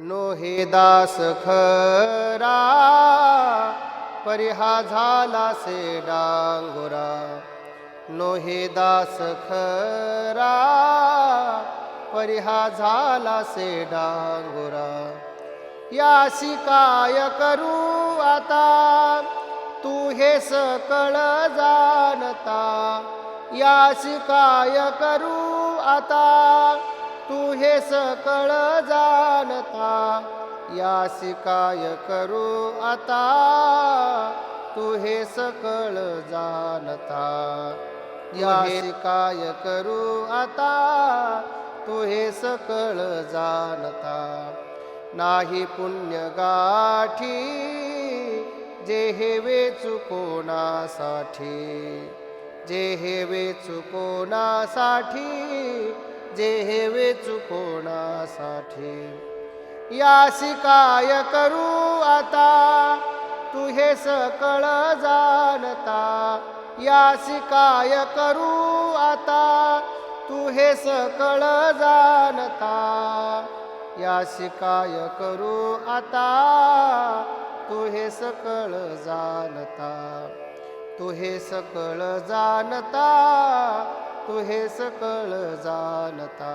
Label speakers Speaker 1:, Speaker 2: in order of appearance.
Speaker 1: नोहे दास खरा परिहा झाला से डांगुरा. नोहे दास खरा परिहा झाला से डांगुरा. यासी काय करू आता? तू हे सकळ जाणता यासी काय करू आता? सकळ जाणता यासी काय करू आता तू हे सकळ जाणता. यासी काय करू आता तू हे सकळ जाणता. नाही पुण्य गाठी जे हेवे चुकोनासाठी जे हेवे चुकोनासाठी जे हेवे चुकोणासाठी यासी काय करू आता? तू हे सकळ जाणता. यासी काय करू आता? तू हे सकळ जाणता. यासी काय करू आता? तू हे सकळ जाणता. तू हे सकळ जाणता. तू हे सकळ जाणता.